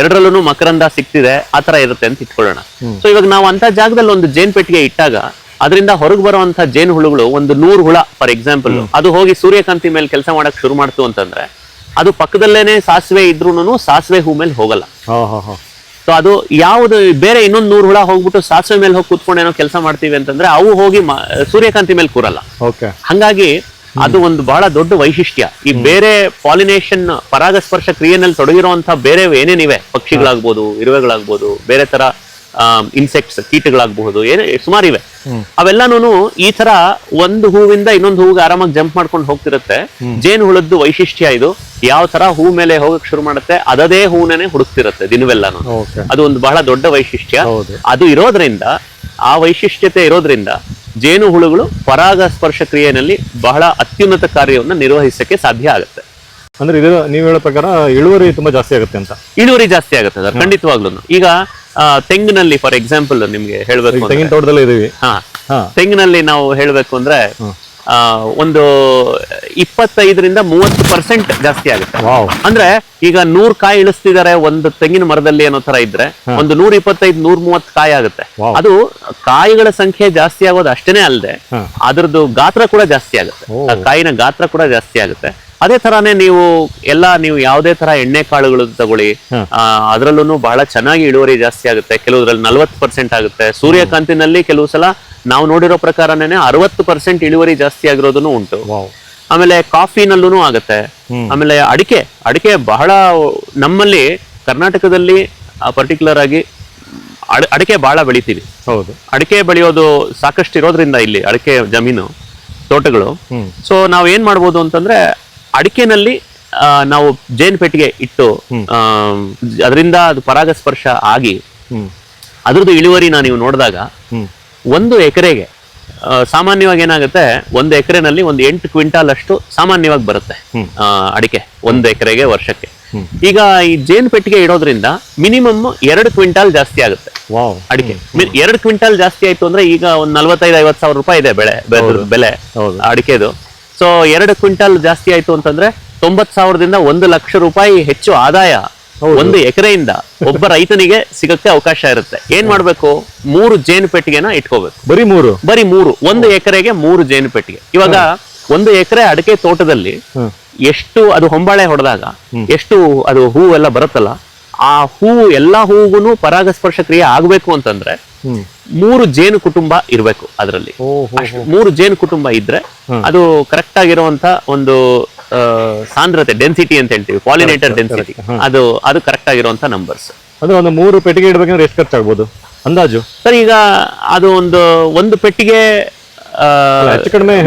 ಎರಡರಲ್ಲೂ ಮಕರಂದ ಸಿಕ್ತಿದೆ ಆ ತರ ಇರುತ್ತೆ ಅಂತ ಇಟ್ಕೊಳ್ಳೋಣ. ಸೊ ಇವಾಗ ನಾವು ಅಂತ ಜಾಗದಲ್ಲಿ ಒಂದು ಜೇನ್ ಪೆಟ್ಟಿಗೆ ಇಟ್ಟಾಗ ಅದರಿಂದ ಹೊರಗೆ ಬರುವಂತ ಜೇನು ಹುಳುಗಳು ಒಂದು ನೂರು ಹುಳ ಫಾರ್ ಎಕ್ಸಾಂಪಲ್ ಅದು ಹೋಗಿ ಸೂರ್ಯಕಾಂತಿ ಮೇಲೆ ಕೆಲಸ ಮಾಡಕ್ ಶುರು ಮಾಡ್ತು ಅಂತಂದ್ರೆ ಅದು ಪಕ್ಕದಲ್ಲೇನೆ ಸಾಸಿವೆ ಇದ್ರೂನು ಸಾಸಿವೆ ಹೂ ಮೇಲೆ ಹೋಗಲ್ಲ. ಸೊ ಅದು ಯಾವುದು ಬೇರೆ ಇನ್ನೊಂದು ನೂರು ಹುಳ ಹೋಗ್ಬಿಟ್ಟು ಸಾಸಿವೆ ಮೇಲೆ ಹೋಗಿ ಕೂತ್ಕೊಂಡು ಏನೋ ಕೆಲಸ ಮಾಡ್ತೀವಿ ಅಂತಂದ್ರೆ ಅವು ಹೋಗಿ ಸೂರ್ಯಕಾಂತಿ ಮೇಲೆ ಕೂರಲ್ಲ. ಓಕೆ ಹಂಗಾಗಿ ಅದು ಒಂದು ಬಹಳ ದೊಡ್ಡ ವೈಶಿಷ್ಟ್ಯ. ಈ ಬೇರೆ ಪಾಲಿನೇಷನ್ ಪರಾಗಸ್ಪರ್ಶ ಕ್ರಿಯೆನಲ್ಲಿ ತೊಡಗಿರುವಂತಹ ಬೇರೆ ಏನೇನಿವೆ? ಪಕ್ಷಿಗಳಾಗ್ಬೋದು ಇರುವೆಗಳಾಗ್ಬೋದು ಬೇರೆ ತರ ಇನ್ಸೆಕ್ಟ್ಸ್ ಕೀಟಗಳಾಗಬಹುದು ಏನೇ ಸುಮಾರು ಇವೆ. ಅವೆಲ್ಲಾನು ಈ ತರ ಒಂದು ಹೂವಿಂದ ಇನ್ನೊಂದು ಹೂವಿಗೆ ಆರಾಮಾಗಿ ಜಂಪ್ ಮಾಡ್ಕೊಂಡು ಹೋಗ್ತಿರುತ್ತೆ. ಜೇನು ಹುಳದ್ದು ವೈಶಿಷ್ಟ್ಯ ಇದು. ಯಾವ ತರ ಹೂ ಮೇಲೆ ಹೋಗಕ್ ಶುರು ಮಾಡುತ್ತೆ ಅದದೇ ಹೂವನೇ ಹುಡುಕ್ತಿರುತ್ತೆ ದಿನವೆಲ್ಲಾನು. ಅದು ಒಂದು ಬಹಳ ದೊಡ್ಡ ವೈಶಿಷ್ಟ್ಯ. ಅದು ಇರೋದ್ರಿಂದ ಆ ವೈಶಿಷ್ಟ್ಯತೆ ಇರೋದ್ರಿಂದ ಜೇನು ಹುಳುಗಳು ಪರಾಗಸ್ಪರ್ಶ ಕ್ರಿಯೆನಲ್ಲಿ ಬಹಳ ಅತ್ಯುನ್ನತ ಕಾರ್ಯವನ್ನು ನಿರ್ವಹಿಸಕ್ಕೆ ಸಾಧ್ಯ ಆಗುತ್ತೆ. ಅಂದ್ರೆ ಇದು ನೀವು ಹೇಳೋ ಪ್ರಕಾರ ಇಳುವರಿ ತುಂಬಾ ಜಾಸ್ತಿ ಆಗುತ್ತೆ ಅಂತ. ಇಳುವರಿ ಜಾಸ್ತಿ ಆಗುತ್ತೆ ಸರ್ ಖಂಡಿತವಾಗ್ಲೂ ಈಗ ತೆಂಗಿನಲ್ಲಿ ಫಾರ್ ಎಕ್ಸಾಂಪಲ್ ನಿಮ್ಗೆ ಹೇಳ್ಬೇಕು ತೆಂಗಿನ ತೋಟದಲ್ಲಿ ಇದೀವಿ. ತೆಂಗಿನಲ್ಲಿ ನಾವು ಹೇಳ್ಬೇಕು ಅಂದ್ರೆ ಆ, ಒಂದು ಇಪ್ಪತ್ತೈದರಿಂದ ಮೂವತ್ತು ಪರ್ಸೆಂಟ್ ಜಾಸ್ತಿ ಆಗುತ್ತೆ. ಅಂದ್ರೆ ಈಗ ನೂರ್ ಕಾಯಿ ಇಳಿಸ್ತಿದ್ದಾರೆ ಒಂದು ತೆಂಗಿನ ಮರದಲ್ಲಿ ಅನ್ನೋ ತರ ಇದ್ರೆ ಒಂದು ನೂರ ಇಪ್ಪತ್ತೈದು ನೂರ ಮೂವತ್ತು ಕಾಯಿ ಆಗುತ್ತೆ. ಅದು ಕಾಯಿಗಳ ಸಂಖ್ಯೆ ಜಾಸ್ತಿ ಆಗೋದು ಅಷ್ಟೇನೆ ಅಲ್ಲದೆ. ಅದ್ರದ್ದು ಗಾತ್ರ ಕೂಡ ಜಾಸ್ತಿ ಆಗುತ್ತೆ. ಆ ಕಾಯಿನ ಗಾತ್ರ ಕೂಡ ಜಾಸ್ತಿ ಆಗುತ್ತೆ. ಅದೇ ತರಾನೇ ನೀವು ಎಲ್ಲ ನೀವು ಯಾವುದೇ ತರ ಎಣ್ಣೆ ಕಾಳುಗಳು ತಗೊಳ್ಳಿ. ಅದರಲ್ಲೂ ಬಹಳ ಚೆನ್ನಾಗಿ ಇಳುವರಿ ಜಾಸ್ತಿ ಆಗುತ್ತೆ. ಕೆಲವುದ್ರಲ್ಲಿ ನಲ್ವತ್ತು ಪರ್ಸೆಂಟ್ ಆಗುತ್ತೆ. ಸೂರ್ಯಕಾಂತಿನಲ್ಲಿ ಕೆಲವು ಸಲ ನಾವು ನೋಡಿರೋ ಪ್ರಕಾರನೇ ಅರವತ್ತು ಪರ್ಸೆಂಟ್ ಇಳುವರಿ ಜಾಸ್ತಿ ಆಗಿರೋದನ್ನು ಉಂಟು. ಆಮೇಲೆ ಕಾಫಿನಲ್ಲೂ ಆಗುತ್ತೆ. ಆಮೇಲೆ ಅಡಿಕೆ ಅಡಿಕೆ ಬಹಳ ನಮ್ಮಲ್ಲಿ ಕರ್ನಾಟಕದಲ್ಲಿ ಪರ್ಟಿಕ್ಯುಲರ್ ಆಗಿ ಅಡ- ಅಡಿಕೆ ಬಹಳ ಬೆಳಿತೀವಿ. ಹೌದು. ಅಡಿಕೆ ಬೆಳೆಯೋದು ಸಾಕಷ್ಟು ಇರೋದ್ರಿಂದ ಇಲ್ಲಿ ಅಡಿಕೆ ಜಮೀನು ತೋಟಗಳು. ಸೊ ನಾವು ಏನ್ ಮಾಡ್ಬೋದು ಅಂತಂದ್ರೆ ಅಡಿಕೆನಲ್ಲಿ ನಾವು ಜೇನ್ ಪೆಟ್ಟಿಗೆ ಇಟ್ಟು ಅದರಿಂದ ಅದು ಪರಾಗಸ್ಪರ್ಶ ಆಗಿ ಅದರದ್ದು ಇಳುವರಿ ನಾನು ನೀವು ನೋಡಿದಾಗ ಒಂದು ಎಕರೆಗೆ ಸಾಮಾನ್ಯವಾಗಿ ಏನಾಗುತ್ತೆ ಒಂದು ಎಕರೆನಲ್ಲಿ ಒಂದು ಎಂಟು ಕ್ವಿಂಟಾಲ್ ಅಷ್ಟು ಸಾಮಾನ್ಯವಾಗಿ ಬರುತ್ತೆ ಅಡಿಕೆ ಒಂದು ಎಕರೆಗೆ ವರ್ಷಕ್ಕೆ. ಈಗ ಈ ಜೇನು ಪೆಟ್ಟಿಗೆ ಇಡೋದ್ರಿಂದ ಮಿನಿಮಮ್ ಎರಡು ಕ್ವಿಂಟಾಲ್ ಜಾಸ್ತಿ ಆಗುತ್ತೆ ಅಡಿಕೆ. ಎರಡು ಕ್ವಿಂಟಾಲ್ ಜಾಸ್ತಿ ಆಯ್ತು ಅಂದ್ರೆ ಈಗ ಒಂದು ನಲ್ವತ್ತೈದು ಐವತ್ ಸಾವಿರ ರೂಪಾಯಿ ಇದೆ ಬೆಳೆ ಬೆಲೆ- ಬೆಲೆ ಹೌದು. ಅಡಿಕೆದು. ಸೊ ಎರಡು ಕ್ವಿಂಟಲ್ ಜಾಸ್ತಿ ಆಯ್ತು ಅಂತಂದ್ರೆ ತೊಂಬತ್ ಸಾವಿರದಿಂದ ಒಂದು ಲಕ್ಷ ರೂಪಾಯಿ ಹೆಚ್ಚು ಆದಾಯ ಒಂದು ಎಕರೆಯಿಂದ ಒಬ್ಬ ರೈತನಿಗೆ ಸಿಗಕ್ಕೆ ಅವಕಾಶ ಇರುತ್ತೆ. ಏನ್ ಮಾಡ್ಬೇಕು? ಮೂರು ಜೇನು ಪೆಟ್ಟಿಗೆನ ಇಟ್ಕೋಬೇಕು. ಬರೀ ಮೂರು? ಬರೀ ಮೂರು. ಒಂದು ಎಕರೆಗೆ ಮೂರು ಜೇನು ಪೆಟ್ಟಿಗೆ. ಇವಾಗ ಒಂದು ಎಕರೆ ಅಡಕೆ ತೋಟದಲ್ಲಿ ಎಷ್ಟು ಅದು ಹೊಂಬಾಳೆ ಹೊಡೆದಾಗ ಎಷ್ಟು ಅದು ಹೂವು ಎಲ್ಲ ಬರುತ್ತಲ್ಲ ಆ ಹೂವು ಎಲ್ಲಾ ಹೂವುಗೂ ಪರಾಗಸ್ಪರ್ಶ ಕ್ರಿಯೆ ಆಗ್ಬೇಕು ಅಂತಂದ್ರೆ ಮೂರು ಜೇನು ಕುಟುಂಬ ಇರಬೇಕು ಅದರಲ್ಲಿ. ಮೂರು ಜೇನು ಕುಟುಂಬ ಇದ್ರೆ ಅದು ಕರೆಕ್ಟ್ ಆಗಿರುವಂತ ಒಂದು ಸಾಂದ್ರತೆ ಡೆನ್ಸಿಟಿ ಅಂತ ಹೇಳ್ತೀವಿ ಪಾಲಿನೇಟರ್ ಡೆನ್ಸಿಟಿ ಅದು ಅದು ಕರೆಕ್ಟ್ ಆಗಿರುವಂತ ನಂಬರ್ಸ್ ಅಂದ್ರೆ ಒಂದು ಮೂರು ಪೆಟ್ಟಿಗೆ ಇಡಬೇಕಂದ್ರೆ ಎಷ್ಟು ಖರ್ಚಾಗ್ಬೋದು? ಅಂದಾಜು? ಸರ್ ಈಗ ಅದು ಒಂದು ಒಂದು ಪೆಟ್ಟಿಗೆ.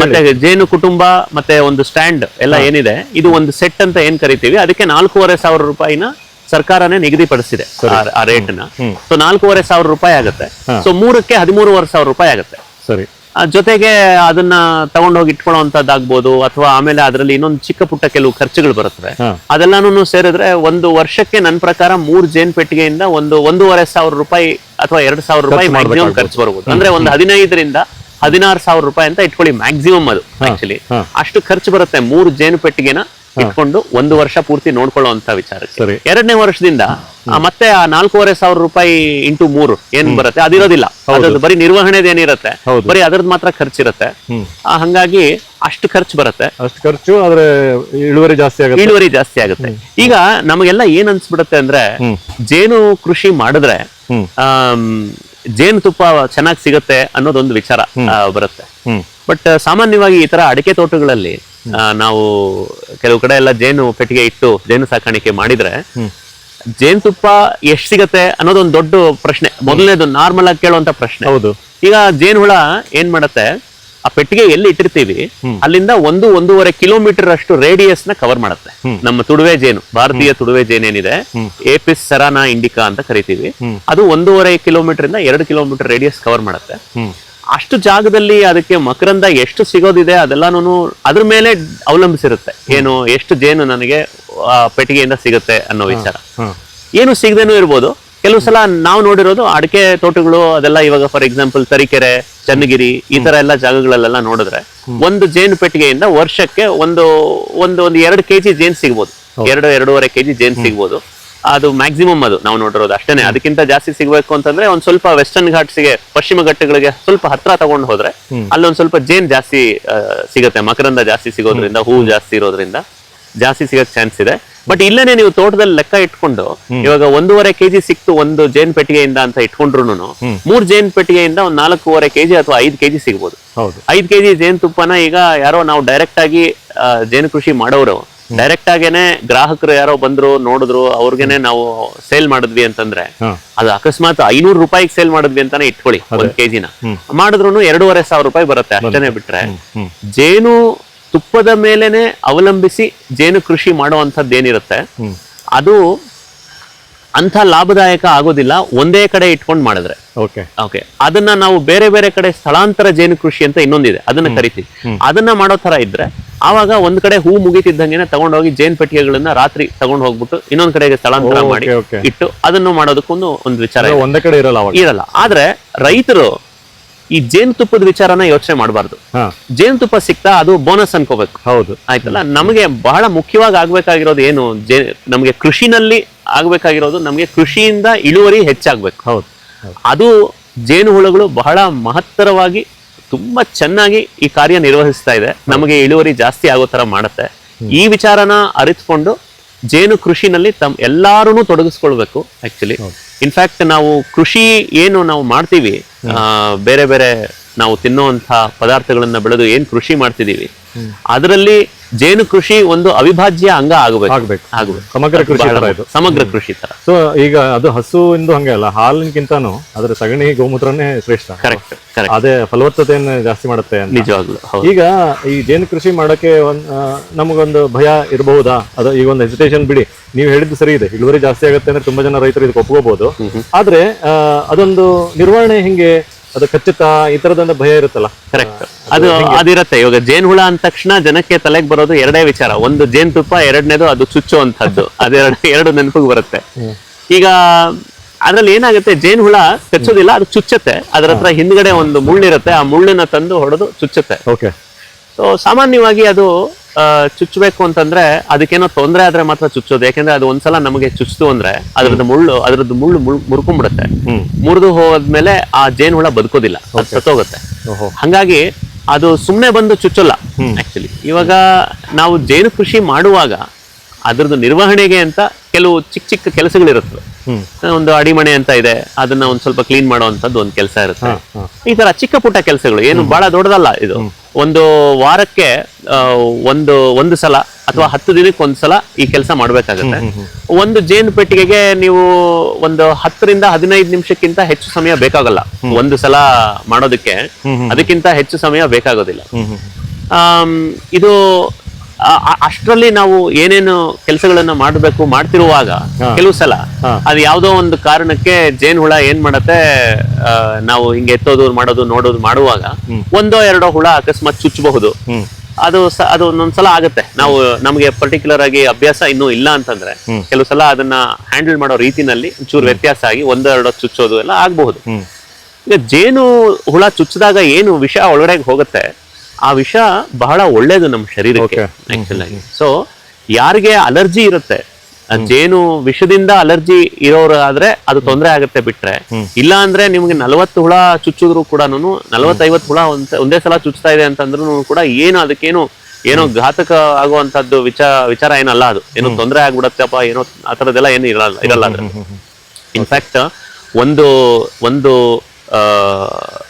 ಮತ್ತೆ ಜೇನು ಕುಟುಂಬ ಮತ್ತೆ ಒಂದು ಸ್ಟ್ಯಾಂಡ್ ಎಲ್ಲ ಏನಿದೆ ಇದು ಒಂದು ಸೆಟ್ ಅಂತ ಏನ್ ಕರಿತೀವಿ ಅದಕ್ಕೆ ನಾಲ್ಕೂವರೆ ಸಾವಿರ ರೂಪಾಯಿನ ಸರ್ಕಾರನೇ ನಿಗದಿಪಡಿಸಿದೆ ಆ- ರೇಟ್ನ ಸೊ ನಾಲ್ಕೂವರೆ ಸಾವಿರ ರೂಪಾಯಿ ಆಗುತ್ತೆ. ಸೊ ಮೂರಕ್ಕೆ ಹದಿಮೂರುವರೆ ಸಾವಿರ ರೂಪಾಯಿ ಆಗುತ್ತೆ. ಸರಿ. ಜೊತೆಗೆ ಅದನ್ನ ತಗೊಂಡೋಗಿ ಇಟ್ಕೊಳ್ಳೋಂಥದ್ದಾಗ್ಬೋದು ಅಥವಾ ಆಮೇಲೆ ಅದರಲ್ಲಿ ಇನ್ನೊಂದು ಚಿಕ್ಕ ಪುಟ್ಟ ಕೆಲವು ಖರ್ಚುಗಳು ಬರುತ್ತವೆ. ಅದೆಲ್ಲಾನು ಸೇರಿದ್ರೆ ಒಂದು ವರ್ಷಕ್ಕೆ ನನ್ನ ಪ್ರಕಾರ ಮೂರ್ ಜೇನ್ ಪೆಟ್ಟಿಗೆಯಿಂದ ಒಂದು ಒಂದೂವರೆ ಸಾವಿರ ರೂಪಾಯಿ ಅಥವಾ ಎರಡು ಸಾವಿರ ರೂಪಾಯಿ ಮ್ಯಾಕ್ಸಿಮಮ್ ಖರ್ಚು ಬರ್ಬೋದು. ಅಂದ್ರೆ ಒಂದು ಹದಿನೈದರಿಂದ ಹದಿನಾರು ಸಾವಿರ ರೂಪಾಯಿ ಅಂತ ಇಟ್ಕೊಳ್ಳಿ ಮ್ಯಾಕ್ಸಿಮಮ್ ಅದು ಆಕ್ಚುಲಿ ಅಷ್ಟು ಖರ್ಚು ಬರುತ್ತೆ ಮೂರು ಜೇನು ಪೆಟ್ಟಿಗೆನ. ಇಟ್ಕೊಂಡು ಒಂದು ವರ್ಷ ಪೂರ್ತಿ ನೋಡ್ಕೊಳ್ಳುವಂತ ವಿಚಾರ. ಎರಡನೇ ವರ್ಷದಿಂದ ಆ, ಮತ್ತೆ ಆ ನಾಲ್ಕೂವರೆ ಸಾವಿರ ರೂಪಾಯಿ ಇಂಟು ಮೂರು ಏನ್ ಬರುತ್ತೆ? ಅದಿರೋದಿಲ್ಲ. ಅದ್ರದ್ದು ಬರೀ ನಿರ್ವಹಣೆದ ಏನಿರುತ್ತೆ. ಬರೀ ಅದ್ರದ್ದು ಮಾತ್ರ ಖರ್ಚಿರುತ್ತೆ. ಹಂಗಾಗಿ ಅಷ್ಟು ಖರ್ಚು ಬರುತ್ತೆ. ಅಷ್ಟು ಖರ್ಚು ಆದ್ರೆ ಇಳುವರಿ ಜಾಸ್ತಿ ಆಗುತ್ತೆ. ಇಳುವರಿ ಜಾಸ್ತಿ ಆಗುತ್ತೆ. ಈಗ ನಮಗೆಲ್ಲ ಏನ್ ಅನ್ಸ್ಬಿಡುತ್ತೆ ಅಂದ್ರೆ ಜೇನು ಕೃಷಿ ಮಾಡಿದ್ರೆ ಆ ಜೇನು ತುಪ್ಪ ಚೆನ್ನಾಗಿ ಸಿಗುತ್ತೆ ಅನ್ನೋದೊಂದು ವಿಚಾರ ಬರುತ್ತೆ. ಬಟ್ ಸಾಮಾನ್ಯವಾಗಿ ಈ ತರ ಅಡಿಕೆ ತೋಟಗಳಲ್ಲಿ ನಾವು ಕೆಲವು ಕಡೆ ಎಲ್ಲ ಜೇನು ಪೆಟ್ಟಿಗೆ ಇಟ್ಟು ಜೇನು ಸಾಕಾಣಿಕೆ ಮಾಡಿದ್ರೆ ಜೇನುತುಪ್ಪ ಎಷ್ಟು ಸಿಗತ್ತೆ ಅನ್ನೋದೊಂದು ದೊಡ್ಡ ಪ್ರಶ್ನೆ. ಮೊದಲನೇದು ನಾರ್ಮಲ್ ಆಗಿ ಕೇಳುವಂತ ಪ್ರಶ್ನೆ. ಹೌದು. ಈಗ ಜೇನುಹುಳ ಏನ್ ಮಾಡತ್ತೆ? ಆ ಪೆಟ್ಟಿಗೆ ಎಲ್ಲಿ ಇಟ್ಟಿರ್ತೀವಿ? ಅಲ್ಲಿಂದ ಒಂದು ಒಂದೂವರೆ ಕಿಲೋಮೀಟರ್ ಅಷ್ಟು ರೇಡಿಯಸ್ನ ಕವರ್ ಮಾಡುತ್ತೆ. ನಮ್ಮ ತುಡುವೆ ಜೇನು ಭಾರತೀಯ ತುಡುವೆ ಜೇನು ಏನಿದೆ? ಏಪಿಸ್ ಸರಾನಾ ಇಂಡಿಕಾ ಅಂತ ಕರಿತೀವಿ. ಅದು ಒಂದೂವರೆ ಕಿಲೋಮೀಟರ್ ಇಂದ ಎರಡು ಕಿಲೋಮೀಟರ್ ರೇಡಿಯಸ್ ಕವರ್ ಮಾಡುತ್ತೆ. ಅಷ್ಟು ಜಾಗದಲ್ಲಿ ಅದಕ್ಕೆ ಮಕರಂದ ಎಷ್ಟು ಸಿಗೋದಿದೆ ಅದೆಲ್ಲನೂ ಅದ್ರ ಮೇಲೆ ಅವಲಂಬಿಸಿರುತ್ತೆ. ಏನು ಎಷ್ಟು ಜೇನು ನನಗೆ ಪೆಟ್ಟಿಗೆಯಿಂದ ಸಿಗುತ್ತೆ ಅನ್ನೋ ವಿಚಾರ. ಏನು ಸಿಗದೇನೂ ಇರ್ಬೋದು. ಕೆಲವು ಸಲ ನಾವು ನೋಡಿರೋದು ಅಡಿಕೆ ತೋಟಗಳು ಅದೆಲ್ಲ ಇವಾಗ ಫಾರ್ ಎಕ್ಸಾಂಪಲ್ ತರೀಕೆರೆ ಚನ್ನಗಿರಿ ಈ ತರ ಎಲ್ಲ ಜಾಗಗಳಲ್ಲೆಲ್ಲ ನೋಡಿದ್ರೆ ಒಂದು ಜೇನು ಪೆಟ್ಟಿಗೆಯಿಂದ ವರ್ಷಕ್ಕೆ ಒಂದು ಒಂದು ಒಂದು ಎರಡು ಕೆಜಿ ಜೇನ್ ಸಿಗ್ಬೋದು. ಎರಡು ಎರಡೂವರೆ ಕೆಜಿ ಜೇನ್ ಸಿಗ್ಬೋದು. ಅದು ಮ್ಯಾಕ್ಸಿಮಮ್ ಅದು. ನಾವು ನೋಡಿರೋದು ಅಷ್ಟೇ ಅದಕ್ಕಿಂತ ಜಾಸ್ತಿ ಸಿಗಬೇಕು ಅಂತಂದ್ರೆ ಒಂದ್ ಸ್ವಲ್ಪ ವೆಸ್ಟರ್ನ್ ಘಾಟ್ಸ್ಗೆ ಪಶ್ಚಿಮ ಘಟ್ಟಗಳಿಗೆ ಸ್ವಲ್ಪ ಹತ್ರ ತಗೊಂಡು ಹೋದ್ರೆ ಅಲ್ಲೊಂದ್ ಸ್ವಲ್ಪ ಜೇನ್ ಜಾಸ್ತಿ ಸಿಗುತ್ತೆ. ಮಕರಂದ ಜಾಸ್ತಿ ಸಿಗೋದ್ರಿಂದ ಹೂ ಜಾಸ್ತಿ ಇರೋದ್ರಿಂದ ಜಾಸ್ತಿ ಸಿಗಕ್ ಚಾನ್ಸ್ ಇದೆ. ಬಟ್ ಇಲ್ಲೇನೆ ನೀವು ತೋಟದಲ್ಲಿ ಲೆಕ್ಕ ಇಟ್ಕೊಂಡು ಇವಾಗ ಒಂದೂವರೆ ಕೆಜಿ ಸಿಕ್ತು ಒಂದು ಜೇನ್ ಪೆಟ್ಟಿಗೆಯಿಂದ ಅಂತ ಇಟ್ಕೊಂಡ್ರು ಮೂರ್ ಜೇನ್ ಪೆಟ್ಟಿಗೆಯಿಂದ ಒಂದ್ ನಾಲ್ಕೂವರೆ ಕೆಜಿ ಅಥವಾ ಐದ್ ಕೆಜಿ ಸಿಗ್ಬೋದು. ಐದ್ ಕೆಜಿ ಜೇನ್ ತುಪ್ಪನ ಈಗ ಯಾರೋ ನಾವು ಡೈರೆಕ್ಟ್ ಆಗಿ ಜೇನು ಕೃಷಿ ಮಾಡೋರು ಡೈರೆಕ್ಟ್ ಆಗೇನೆ ಗ್ರಾಹಕರು ಯಾರೋ ಬಂದ್ರು ನೋಡಿದ್ರು ಅವ್ರಿಗೆನೆ ನಾವು ಸೇಲ್ ಮಾಡಿದ್ವಿ ಅಂತಂದ್ರೆ ಅದು ಅಕಸ್ಮಾತ್ ಐನೂರು ರೂಪಾಯಿಗೆ ಸೇಲ್ ಮಾಡಿದ್ವಿ ಅಂತಾನೆ ಇಟ್ಕೊಳ್ಳಿ ಒಂದ್ ಕೆಜಿನ. ಮಾಡಿದ್ರು ಎರಡೂವರೆ ಸಾವಿರ ರೂಪಾಯಿ ಬರುತ್ತೆ ಅಷ್ಟೇನೆ ಬಿಟ್ರೆ. ಜೇನು ತುಪ್ಪದ ಮೇಲೆನೆ ಅವಲಂಬಿಸಿ ಜೇನು ಕೃಷಿ ಮಾಡುವಂತದ್ದು ಏನಿರುತ್ತೆ ಅದು ಅಂಥ ಲಾಭದಾಯಕ ಆಗೋದಿಲ್ಲ. ಒಂದೇ ಕಡೆ ಇಟ್ಕೊಂಡು ಮಾಡಿದ್ರೆ. ಓಕೆ ಓಕೆ ಅದನ್ನ ನಾವು ಬೇರೆ ಬೇರೆ ಕಡೆ ಸ್ಥಳಾಂತರ ಜೇನು ಕೃಷಿ ಅಂತ ಇನ್ನೊಂದಿದೆ. ಅದನ್ನ ಕರಿತೀವಿ. ಅದನ್ನ ಮಾಡೋ ತರ ಇದ್ರೆ ಆವಾಗ ಒಂದ್ ಕಡೆ ಹೂ ಮುಗಿತಿದ್ದಂಗೆನೆ ತಗೊಂಡೋಗಿ ಜೇನ್ ಪೆಟ್ಟಿಗೆಗಳನ್ನ ರಾತ್ರಿ ತಗೊಂಡ್ ಹೋಗ್ಬಿಟ್ಟು ಇನ್ನೊಂದ್ ಕಡೆಗೆ ಸ್ಥಳಾಂತರ ಮಾಡಿ. ಇಟ್ಟು ಅದನ್ನು ಮಾಡೋದಕ್ಕೊಂದು ಒಂದು ವಿಚಾರ. ಒಂದೇ ಕಡೆ ಇರಲ್ಲ ಇರಲ್ಲ. ಆದ್ರೆ ರೈತರು ಈ ಜೇನುತುಪ್ಪದ ವಿಚಾರನ ಯೋಚನೆ ಮಾಡಬಾರ್ದು. ಜೇನುತುಪ್ಪ ಸಿಕ್ತಾ ಅದು ಬೋನಸ್ ಅನ್ಕೋಬೇಕು. ಹೌದು. ಆಯ್ತಲ್ಲ? ನಮಗೆ ಬಹಳ ಮುಖ್ಯವಾಗಿ ಆಗ್ಬೇಕಾಗಿರೋದು ಏನು? ಜೇ ನಮಗೆ ಕೃಷಿನಲ್ಲಿ ಆಗ್ಬೇಕಾಗಿರೋದು ನಮಗೆ ಕೃಷಿಯಿಂದ ಇಳುವರಿ ಹೆಚ್ಚಾಗ್ಬೇಕು. ಹೌದು. ಹೌದು ಅದು ಜೇನು ಹುಳುಗಳು ಬಹಳ ಮಹತ್ತರವಾಗಿ ತುಂಬಾ ಚೆನ್ನಾಗಿ ಈ ಕಾರ್ಯ ನಿರ್ವಹಿಸ್ತಾ ಇದೆ. ನಮಗೆ ಇಳುವರಿ ಜಾಸ್ತಿ ಆಗೋ ತರ ಮಾಡುತ್ತೆ. ಈ ವಿಚಾರನ ಅರಿತುಕೊಂಡು ಜೇನು ಕೃಷಿನಲ್ಲಿ ತಮ್ ಎಲ್ಲಾರು ತೊಡಗಿಸ್ಕೊಳ್ಬೇಕು ಆಕ್ಚುಲಿ ಇನ್ಫ್ಯಾಕ್ಟ್ ನಾವು ಕೃಷಿ ಏನು ನಾವು ಮಾಡ್ತೀವಿ ಆ, ಬೇರೆ ಬೇರೆ ನಾವು ತಿನ್ನುವಂತ ಪದಾರ್ಥಗಳನ್ನ ಬೆಳೆದು ಏನ್ ಕೃಷಿ ಮಾಡ್ತಿದೀವಿ ಅದರಲ್ಲಿ ಜೇನು ಕೃಷಿ ಒಂದು ಅವಿಭಾಜ್ಯ ಅಂಗ ಆಗಬೇಕು. ಆಗ್ಬೇಕು. ಆಗಬೇಕು. ಸಮಗ್ರ ಕೃಷಿ ತರ ಇದು. ಸಮಗ್ರ ಕೃಷಿ ತರ. ಸೊ ಈಗ ಅದು ಹಸು ಇಂದು ಹಂಗೆ ಅಲ್ಲ ಹಾಲಿನಕ್ಕಿಂತಾನು ಅದ್ರ ಸಗಣಿ ಗೋಮೂತ್ರನೇ ಶ್ರೇಷ್ಠ. ಕರೆಕ್ಟ್ ಕರೆಕ್ಟ್ ಅದೇ ಫಲವತ್ತತೆಯನ್ನು ಜಾಸ್ತಿ ಮಾಡುತ್ತೆ ಅಂತ. ನಿಜವಾಗ್ಲು ಹೌದು. ಈಗ ಈ ಜೇನು ಕೃಷಿ ಮಾಡಕ್ಕೆ ಒಂದ್ ಆ, ನಮಗೊಂದು ಭಯ ಇರಬಹುದಾ? ಅದು ಈಗ ಒಂದು ಹೆಸಿಟೇಷನ್ ಬಿಡಿ. ನೀವು ಹೇಳಿದ್ದು ಸರಿ ಇದೆ. ಇಳುವರಿ ಜಾಸ್ತಿ ಆಗುತ್ತೆ ಅಂದ್ರೆ ತುಂಬಾ ಜನ ರೈತರು ಇದಕ್ಕೆ ಒಪ್ಕೋಬಹುದು ಆದ್ರೆ ಆ, ಅದೊಂದು ನಿರ್ವಹಣೆ ಹಿಂಗೆ ಅದು ಖಚಿತ ಈ ತರದೊಂದು ಭಯ ಇರುತ್ತಲ್ಲ? ಕರೆಕ್ಟ್ ಅದು ಅದಿರತ್ತೆ. ಇವಾಗ ಜೇನ್ ಹುಳ ಅಂದ ತಕ್ಷಣ ಜನಕ್ಕೆ ತಲೆಗೆ ಬರೋದು ಎರಡೇ ವಿಚಾರ. ಒಂದು ಜೇನ್ ತುಪ್ಪ ಎರಡನೇದು ಅದು ಚುಚ್ಚುವಂತದ್ದು ಅದೆರಡು ಎರಡು ನೆನಪಿಗೆ ಬರುತ್ತೆ. ಈಗ ಅದ್ರಲ್ಲಿ ಏನಾಗುತ್ತೆ? ಜೇನ್ ಹುಳ ಕಚ್ಚೋದಿಲ್ಲ ಅದು ಚುಚ್ಚತ್ತೆ. ಅದ್ರ ಹತ್ರ ಹಿಂದ್ಗಡೆ ಒಂದು ಮುಳ್ಳಿರುತ್ತೆ. ಆ ಮುಳ್ಳನ್ನ ತಂದು ಹೊಡೆದು ಚುಚ್ಚುತ್ತೆ. ಓಕೆ ಸೊ ಸಾಮಾನ್ಯವಾಗಿ ಅದು ಚುಚ್ಚಬೇಕು ಅಂತಂದ್ರೆ ಅದಕ್ಕೇನೋ ತೊಂದರೆ ಆದ್ರೆ ಮಾತ್ರ ಚುಚ್ಚೋದು. ಯಾಕೆಂದ್ರೆ ಅದು ಒಂದ್ಸಲ ನಮಗೆ ಚುಚ್ಚಿತು ಅಂದ್ರೆ ಅದ್ರದ್ದು ಮುಳ್ಳು ಅದ್ರದ್ದು ಮುಳ್ಳು ಮುಳ್- ಮುರ್ಕೊಂಡ್ಬಿಡುತ್ತೆ. ಮುರಿದು ಹೋದ್ಮೇಲೆ ಆ ಜೇನ್ ಹುಳ ಬದುಕೋದಿಲ್ಲ ಸತ್ತೋಗುತ್ತೆ. ಹಂಗಾಗಿ ಅದು ಸುಮ್ಮನೆ ಬಂದು ಚುಚ್ಚಲ್ಲ ಆಕ್ಚುಲಿ ಇವಾಗ ನಾವು ಜೇನು ಕೃಷಿ ಮಾಡುವಾಗ ಅದ್ರದ್ದು ನಿರ್ವಹಣೆಗೆ ಅಂತ ಕೆಲವು ಚಿಕ್ಕ ಚಿಕ್ಕ ಕೆಲಸಗಳಿರುತ್ತವೆ. ಒಂದು ಅಡಿಮಣೆ ಅಂತ ಇದೆ. ಅದನ್ನ ಒಂದ್ ಸ್ವಲ್ಪ ಕ್ಲೀನ್ ಮಾಡುವಂತದ್ದು ಒಂದು ಕೆಲಸ ಇರುತ್ತೆ. ಈ ತರ ಚಿಕ್ಕ ಪುಟ್ಟ ಕೆಲಸಗಳು. ಏನು ಬಹಳ ದೊಡ್ಡದಲ್ಲ ಇದು. ಒಂದು ವಾರಕ್ಕೆ ಒಂದು ಒಂದು ಸಲ ಅಥವಾ ಹತ್ತು ದಿನಕ್ಕೆ ಒಂದ್ ಸಲ ಈ ಕೆಲಸ ಮಾಡ್ಬೇಕಾಗತ್ತೆ. ಒಂದು ಜೇನು ಪೆಟ್ಟಿಗೆಗೆ ನೀವು ಒಂದು ಹತ್ತರಿಂದ ಹದಿನೈದು ನಿಮಿಷಕ್ಕಿಂತ ಹೆಚ್ಚು ಸಮಯ ಬೇಕಾಗಲ್ಲ. ಒಂದು ಸಲ ಮಾಡೋದಕ್ಕೆ. ಅದಕ್ಕಿಂತ ಹೆಚ್ಚು ಸಮಯ ಬೇಕಾಗೋದಿಲ್ಲ. ಇದು ಅಷ್ಟ್ರಲ್ಲಿ ನಾವು ಏನೇನು ಕೆಲಸಗಳನ್ನ ಮಾಡಬೇಕು ಮಾಡ್ತಿರುವಾಗ ಕೆಲವು ಸಲ. ಅದು ಯಾವುದೋ ಒಂದು ಕಾರಣಕ್ಕೆ ಜೇನ್ ಹುಳ ಏನ್ ಮಾಡತ್ತೆ ನಾವು ಹಿಂಗೆ ಎತ್ತೋದು ಮಾಡೋದು ನೋಡೋದು ಮಾಡುವಾಗ ಒಂದೋ ಎರಡೋ ಹುಳ ಅಕಸ್ಮಾತ್ ಚುಚ್ಚಬಹುದು. ಅದು ಅದು ಒಂದೊಂದ್ಸಲ ಆಗುತ್ತೆ. ನಾವು ನಮಗೆ ಪರ್ಟಿಕ್ಯುಲರ್ ಆಗಿ ಅಭ್ಯಾಸ ಇನ್ನೂ ಇಲ್ಲ ಅಂತಂದ್ರೆ ಕೆಲವು ಸಲ ಅದನ್ನ ಹ್ಯಾಂಡಲ್ ಮಾಡೋ ರೀತಿನಲ್ಲಿ ಒಂಚೂರು ವ್ಯತ್ಯಾಸ ಆಗಿ ಒಂದೆರಡು ಎರಡೋ ಚುಚ್ಚೋದು ಎಲ್ಲ ಆಗಬಹುದು. ಈಗ ಜೇನು ಹುಳ ಚುಚ್ಚಿದಾಗ ಏನು ವಿಷ ಒಳಗಡೆ ಹೋಗುತ್ತೆ ಆ ವಿಷ ಬಹಳ ಒಳ್ಳೇದು ನಮ್ಮ ಶರೀರಕ್ಕೆ ಸೊ ಯಾರಿಗೆ ಅಲರ್ಜಿ ಇರುತ್ತೆ ಅದೇನು ಜೇನು ವಿಷದಿಂದ ಅಲರ್ಜಿ ಇರೋರು ಆದ್ರೆ ಅದು ತೊಂದರೆ ಆಗುತ್ತೆ ಬಿಟ್ರೆ ಇಲ್ಲ ಅಂದ್ರೆ ನಿಮ್ಗೆ ನಲವತ್ತು ಹುಳ ಚುಚ್ಚಿದ್ರು ಕೂಡ ನಲವತ್ತೈವತ್ತು ಹುಳ ಒಂದ್- ಒಂದೇ ಸಲ ಚುಚ್ತಾ ಇದೆ ಅಂತಂದ್ರೂ ಕೂಡ ಏನು ಅದಕ್ಕೇನು ಏನೋ ಘಾತಕ ಆಗುವಂತದ್ದು ವಿಚಾರ ವಿಚಾರ ಏನಲ್ಲ ಅದು. ಏನೋ ತೊಂದರೆ ಆಗ್ಬಿಡತ್ತಪ್ಪ ಏನೋ ಆ ಥರದ್ದೆಲ್ಲ ಏನು ಇರಲ್ಲ ಇರಲ್ಲ ಅದ್ರಲ್ಲಿ. ಇನ್ಫ್ಯಾಕ್ಟ್ ಒಂದು ಒಂದು ಆ,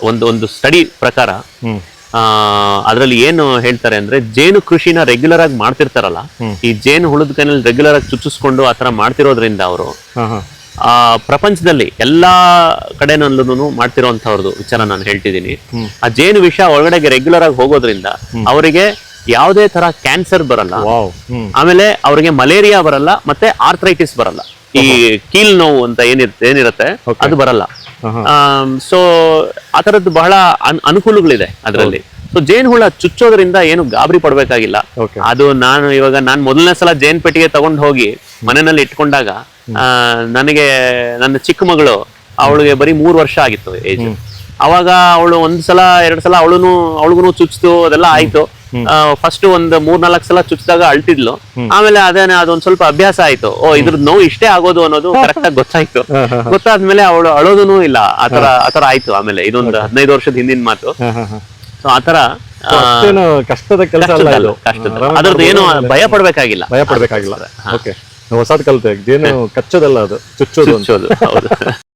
ಒಂದು ಒಂದು ಸ್ಟಡಿ ಪ್ರಕಾರ ಅದರಲ್ಲಿ ಏನು ಹೇಳ್ತಾರೆ ಅಂದ್ರೆ ಜೇನು ಕೃಷಿನ ರೆಗ್ಯುಲರ್ ಆಗಿ ಮಾಡ್ತಿರ್ತಾರಲ್ಲ ಈ ಜೇನು ಹುಳದ ಕೈನಲ್ಲಿ ರೆಗ್ಯುಲರ್ ಆಗಿ ಚುಚ್ಚಿಸ್ಕೊಂಡು ಆ ತರ ಮಾಡ್ತಿರೋದ್ರಿಂದ ಅವರು ಆ ಪ್ರಪಂಚದಲ್ಲಿ ಎಲ್ಲಾ ಕಡೆನಲ್ಲೂ ಮಾಡ್ತಿರೋಂಥವ್ರದ್ದು ವಿಚಾರ ನಾನು ಹೇಳ್ತಿದ್ದೀನಿ. ಆ ಜೇನು ವಿಷ ಒಳಗಡೆಗೆ ರೆಗ್ಯುಲರ್ ಆಗಿ ಹೋಗೋದ್ರಿಂದ ಅವರಿಗೆ ಯಾವುದೇ ತರ ಕ್ಯಾನ್ಸರ್ ಬರಲ್ಲ. ಆಮೇಲೆ ಅವ್ರಿಗೆ ಮಲೇರಿಯಾ ಬರಲ್ಲ ಮತ್ತೆ ಆರ್ಥ್ರೈಟಿಸ್ ಬರಲ್ಲ. ಈ ಕೀಲ್ ನೋವು ಅಂತ ಏನಿರುತ್ತೆ ಏನಿರುತ್ತೆ ಅದು ಬರಲ್ಲ. ಸೊ ಆ ತರದ್ದು ಬಹಳ ಅನ್- ಅನುಕೂಲಗಳಿದೆ ಅದರಲ್ಲಿ. ಸೊ ಜೇನ್ ಹುಳ ಚುಚ್ಚೋದ್ರಿಂದ ಏನು ಗಾಬರಿ ಪಡ್ಬೇಕಾಗಿಲ್ಲ. ಅದು ನಾನು ಇವಾಗ ನಾನು ಮೊದಲನೇ ಸಲ ಜೇನ್ ಪೆಟ್ಟಿಗೆ ತಗೊಂಡು ಹೋಗಿ ಮನೆಯಲ್ಲಿ ಇಟ್ಕೊಂಡಾಗ ನನಗೆ ನನ್ನ ಚಿಕ್ಕ ಮಗಳು ಅವಳಿಗೆ ಬರೀ ಮೂರು ವರ್ಷ ಆಗಿತ್ತು ಏಜ್ ಅವಾಗ ಅವಳು ಒಂದ್ಸಲ ಎರಡ್ ಸಲ ಅವಳುನು ಅವಳಿಗೂ ಚುಚ್ಚಿತು ಅದೆಲ್ಲ ಆಯ್ತು. ಫಸ್ಟ್ ಒಂದ್ ಮೂರ್ ನಾಲ್ಕ್ ಸಲ ಚುಚ್ಚಿದಾಗ ಅಳ್ತಿದ್ಲು. ಆಮೇಲೆ ಅದೇನೆ ಅದೊಂದ್ ಸ್ವಲ್ಪ ಅಭ್ಯಾಸ ಆಯ್ತು. ಓ ಇದ್ರ ನೋವು ಇಷ್ಟೇ ಆಗೋದು ಅನ್ನೋದು ಕರೆಕ್ಟ್ ಆಗಿ ಗೊತ್ತಾಯ್ತು. ಗೊತ್ತಾದ್ಮೇಲೆ ಅವಳು ಅಳೋದೂ ಇಲ್ಲ. ಆತರ ಆತರ ಆಯ್ತು ಆಮೇಲೆ. ಇದೊಂದು ಹದಿನೈದು ವರ್ಷದ ಹಿಂದಿನ ಮಾತು. ಸೊ ಆತರ ಕಷ್ಟದ ಕೆಲಸ ಅಲ್ಲ ಇದು. ಕಷ್ಟದ ಅದ್ರದ್ದು ಏನು. ಭಯ ಪಡ್ಬೇಕಾಗಿಲ್ಲ. ಭಯ ಪಡ್ಬೇಕಾಗಿಲ್ಲ. ಹೊಸದ್ ಕಲ್ತೆ. ಏನು ಕಚ್ಚೋದಲ್ಲ ಅದು? ಚುಚ್ಚೋದು ಚುಚ್ಚೋದು. ಹೌದು.